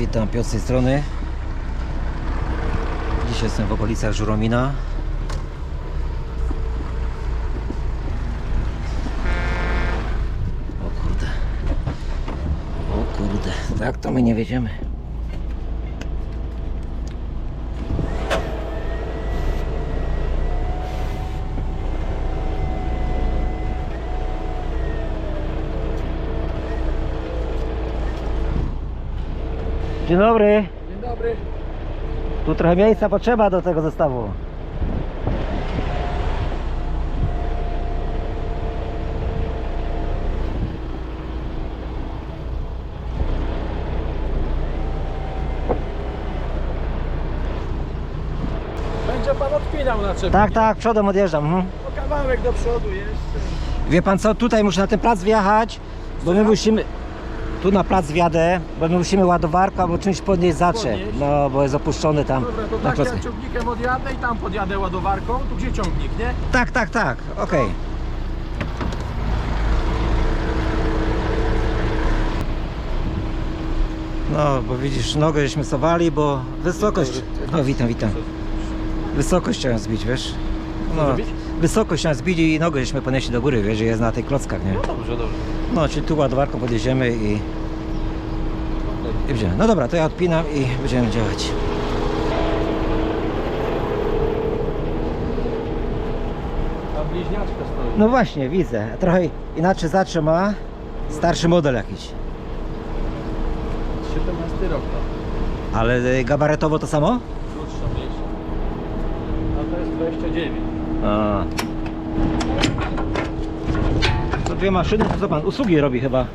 Witam, Piotr z tej strony. Dziś jestem w okolicach Żuromina. O kurde. O kurde, tak to my nie wiedziemy. Dzień dobry. Dzień dobry. Tu trochę miejsca potrzeba do tego zestawu. Będzie pan odpinał na czep. Tak, tak, przodem odjeżdżam. Mhm. O kawałek do przodu jeszcze. Wie pan co, tutaj muszę na ten plac wjechać, bo my musimy... Tu na plac wjadę, bo my musimy ładowarką albo czymś podnieść zaczep. Podnieść? No, bo jest opuszczony tam Dobra, to na tak klockę. ja ciągnikiem odjadę i tam podjadę ładowarką. Tu gdzie ciągnik, nie? Tak, tak, tak, okej. No, bo widzisz, nogę żeśmy sowali, bo wysokość... No, witam, witam. Wysokość chciałem zbić, wiesz? No, zrobić? Wysokość chciałem zbić i nogę żeśmy ponieśli do góry, wiesz, że jest na tych klockach, nie? No dobrze, dobrze. No, czyli tu ładowarką podjedziemy i... i będziemy. No dobra, to ja odpinam i będziemy działać. Tam bliźniaczka stoi. No właśnie, widzę. Trochę inaczej zatrzyma. Starszy model jakiś. 17 rok tam. Ale y, gabaretowo to samo? Krótsza, mniejsza. A to jest 29. A. To dwie maszyny, to co pan usługi robi chyba.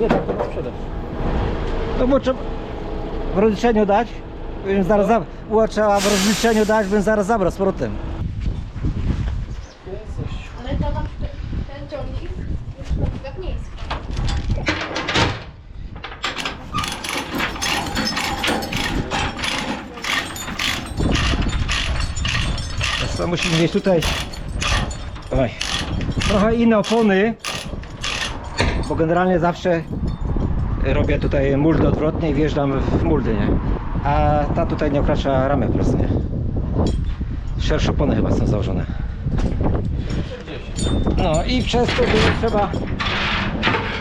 Nie, to na sprzedaż. To było trzeba w rozliczeniu dać. Bym zaraz za... było trzeba w rozliczeniu dać, bym zaraz zabrał z powrotem. Jesteś. Ale to na przykład ten ciągnik jest na przykład miejski. Co, musimy mieć tutaj Oj. trochę inne opony, bo generalnie zawsze robię tutaj muldy odwrotnie i wjeżdżam w muldy, nie? A ta tutaj nie okracza ramy po prostu, nie? Szersze opony chyba są założone. 40. No i przez to trzeba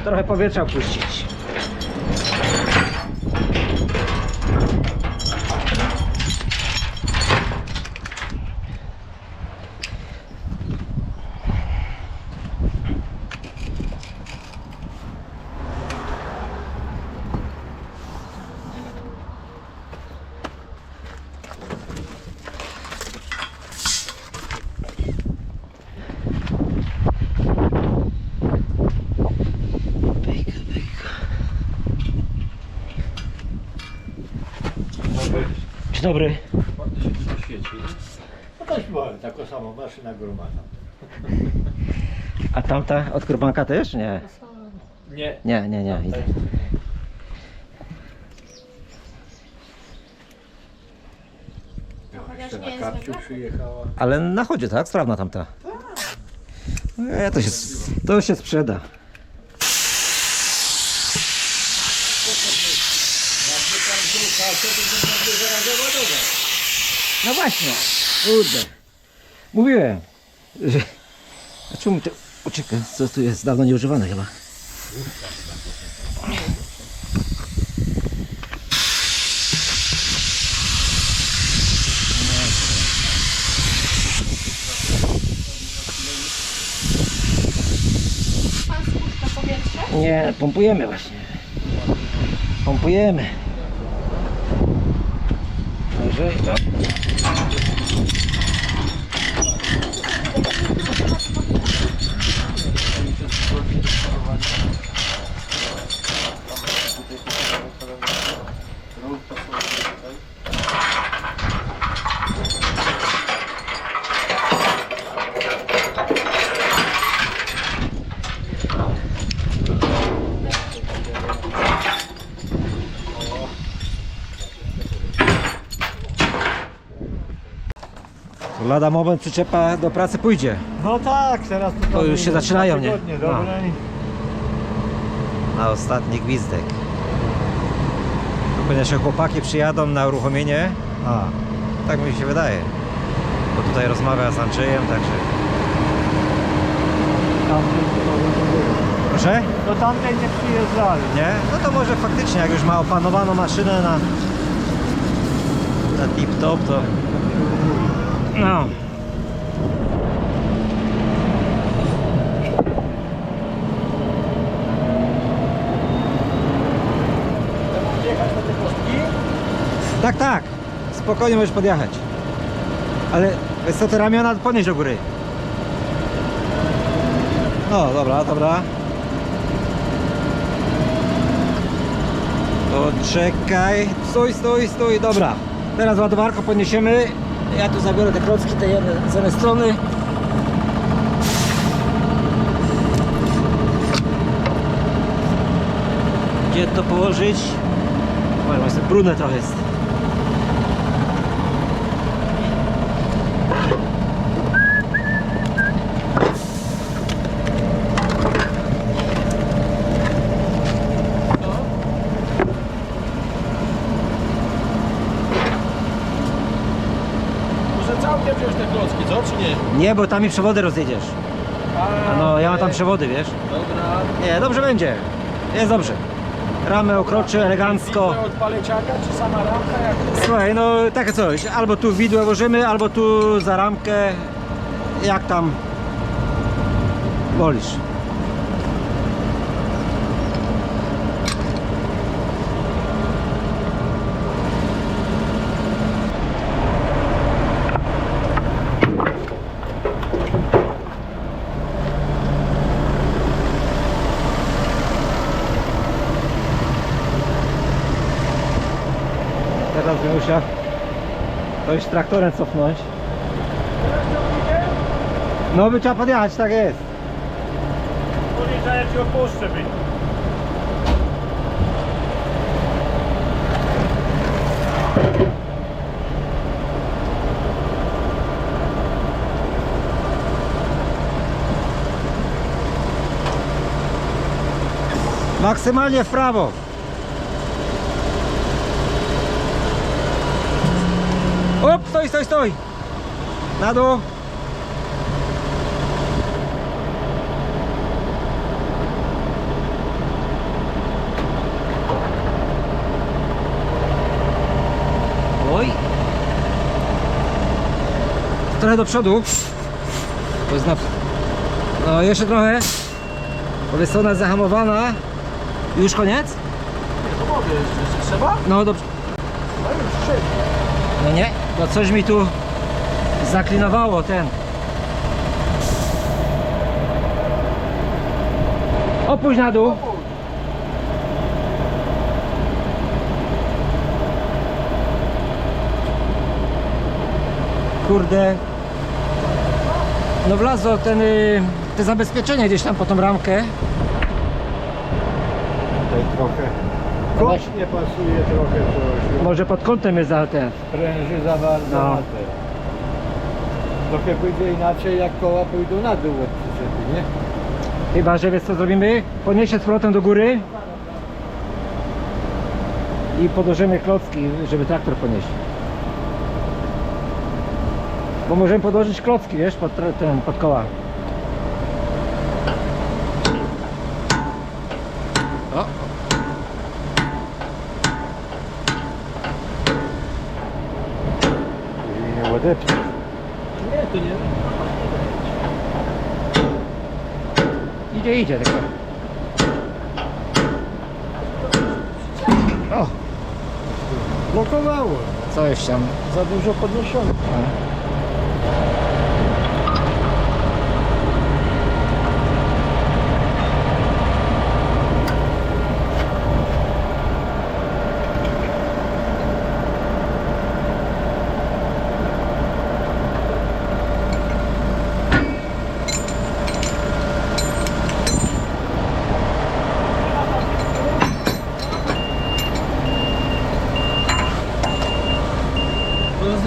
trochę powietrza puścić. Dobry. Ładnie się tu świeci. No też byłem, taką samą maszyna gromada. A tamta od kurbanka też? Nie. Nie. Nie, nie, nie. Idę. Chociaż Jeszcze nie na jest kapciu zwykła. przyjechała. Ale na chodzie, tak? Sprawna tamta. E, to się, to się sprzeda. No właśnie, kurde. Mówiłem, że... A czemu to ucieka? Co tu jest dawno nieużywane chyba? Pan spuszcza powietrze? Nie, pompujemy właśnie. Pompujemy. Dobrze, to. Lada moment przyczepa do pracy pójdzie. No tak, teraz to, To już się zaczynają, nie? Tygodnie, No. Na ostatni gwizdek. Pewnie jeszcze chłopaki przyjadą na uruchomienie. A, tak mi się wydaje. Bo tutaj rozmawia z Andrzejem, także... Proszę? No tamten nie przyjeżdżali. Nie? No to może faktycznie, jak już ma opanowaną maszynę na, na tip-top, to... No. Tak, tak. Spokojnie możesz podjechać. Ale wiesz co, te ramiona podnieść do góry. No, dobra, dobra. To czekaj. Stój, stój, stój. Dobra. Teraz ładowarko podniesiemy. Ja tu zabiorę te klocki tej jednej, z jednej strony. Gdzie to położyć? Oj, właśnie brudne trochę jest. Muszę całkiem wziąć te klocki, co? Czy nie? Bo tam mi przewody rozjedziesz. A no, ja mam tam przewody, wiesz? Dobra. Nie, dobrze będzie. Jest dobrze. Ramę okroczy elegancko. Widły od paleciaka, czy sama ramka? Jak... Słuchaj, no takie coś. Albo tu widłę włożymy, albo tu za ramkę. Jak tam wolisz. Bym musiał coś traktorem cofnąć. No by trzeba podjechać, tak jest. Podjeżdżaj, ja ci opuszczę, by. Maksymalnie w prawo. Op, stoj, stoj, stoj. Na dół. Oj. Trochę do przodu. To jest na... No jeszcze trochę. Bo jest ona zahamowana. Już koniec? Nie, to mogę jeszcze. Trzeba? No dobrze. No już, szybko. No nie, bo coś mi tu zaklinowało ten. Opuść na dół. Kurde. No wlazło ten, y, te zabezpieczenie gdzieś tam po tą ramkę. Tutaj trochę. No Kąt nie pasuje trochę coś. Może pod kątem jest za ten. Pręży za bardzo No. na te. Trochę pójdzie inaczej, jak koła pójdą na dół od przyczepy, nie? Chyba, że wiesz co zrobimy? Podniesie z powrotem do góry i podłożymy klocki, żeby traktor ponieść. Bo możemy podłożyć klocki, wiesz, pod, tra- ten, pod koła. O. Żeby nie to nie. Idzie, idzie tylko. O, Blokowało. coś tam. Za dużo podniesione.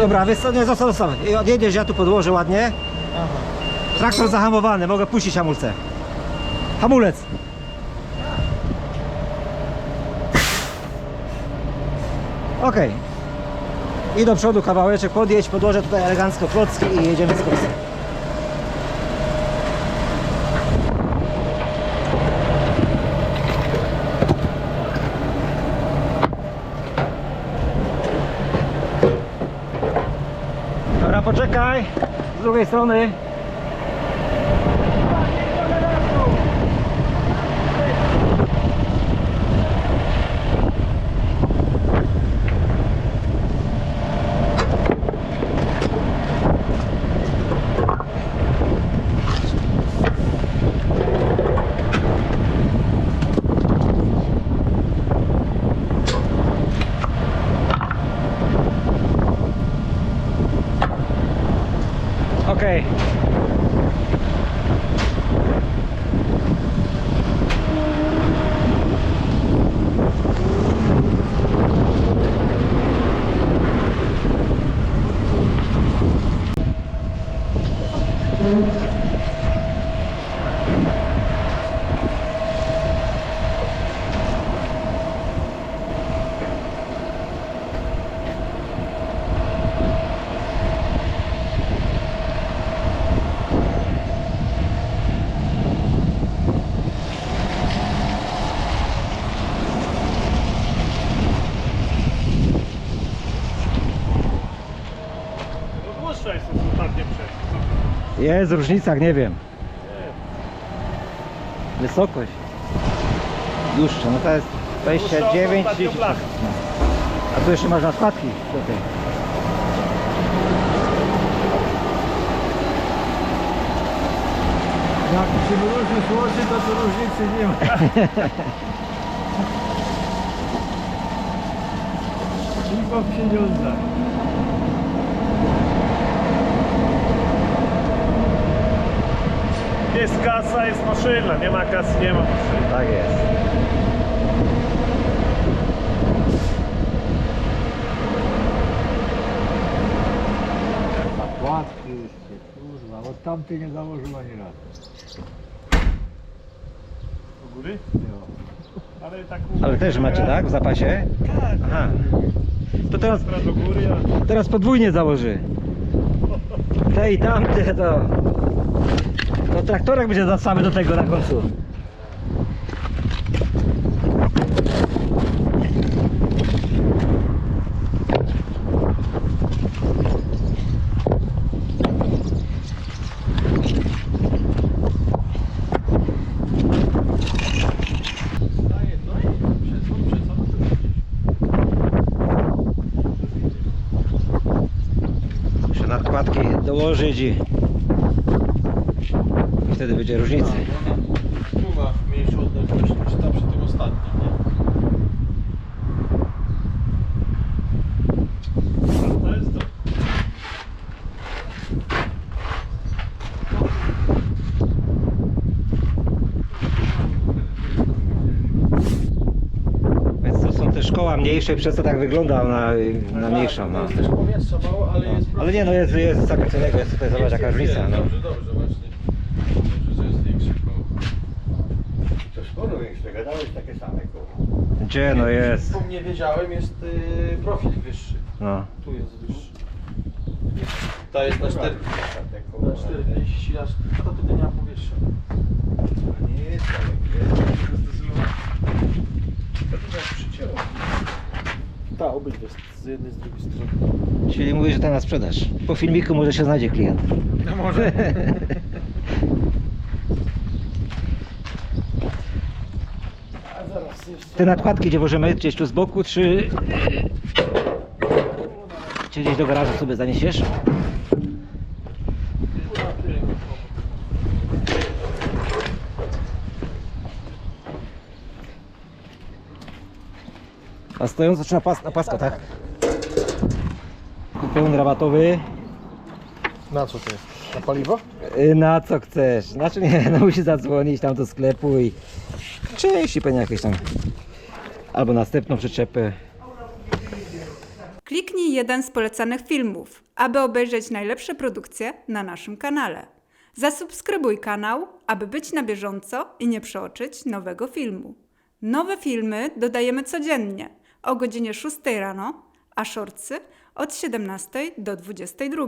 Dobra, wiesz co, nie, zostaw, zostaw. I Odjedziesz, ja tu podłożę ładnie. Traktor zahamowany, mogę puścić hamulce. Hamulec. Okej. I do przodu kawałeczek podjedź, podłożę tutaj elegancko klocki i jedziemy z kosem. Poczekaj. Z drugiej strony. Okej. Jest różnica, nie wiem. Wysokość. Dłuższa, no to jest 29, ostatnią 30. blachę. No. A tu jeszcze masz nakładki tutaj. Jak się różni złoży, to tu różnicy nie ma. Tylko w pieniądzach. Jest kasa, jest maszyna. Nie ma kasy, nie ma maszyny. Tak jest. Płatki jeszcze, kurwa, od tamtej nie założył ani razu. Do góry? Ale tak Ale też macie, tak? W zapasie? Tak. Aha. To teraz, Teraz do góry, a teraz podwójnie założy. Te i tamte to... To traktorek będzie za do tego na końcu. Muszę nadkładki dołożyć i... będzie mniejszą odległość niż ta przy tym ostatnim, nie? to jest to. Więc to są te szkoła mniejsze, przez to tak wygląda na, na mniejszą. No. Jest też powietrza mało, ale jest... Ale nie no, jest, jest zakręconego, jest tutaj, zobacz jaka różnica. No. Dobrze. Dobrze, że jest większy koło. To skoro większe, gadałeś takie same koło. Gdzie no jest? Po mnie wiedziałem, jest y, profil wyższy. No. Tu jest wyższy. Ta jest na 4, na 40, aż a to tutaj nie ma powietrza. Nie jest, ale To tutaj przycięło. Tak, obydwie, z jednej, z drugiej strony. Czyli mówisz, że to na sprzedaż. Po filmiku może się znajdzie klient. No może. A zaraz jeszcze. Te nakładki gdzie włożymy? Gdzieś tu z boku, czy... Czy gdzieś do garażu sobie zaniesiesz? A stojąco czy na, pas, na pasko, tak? Kupiony rabatowy. Na co to jest? Na paliwo? Y, Na co chcesz? Znaczy nie, no musi zadzwonić tam do sklepu i części pewnie jakieś tam. Albo następną przyczepę. Kliknij jeden z polecanych filmów, aby obejrzeć najlepsze produkcje na naszym kanale. Zasubskrybuj kanał, aby być na bieżąco i nie przeoczyć nowego filmu. Nowe filmy dodajemy codziennie o godzinie 6 rano, a shortsy od 17 do 22.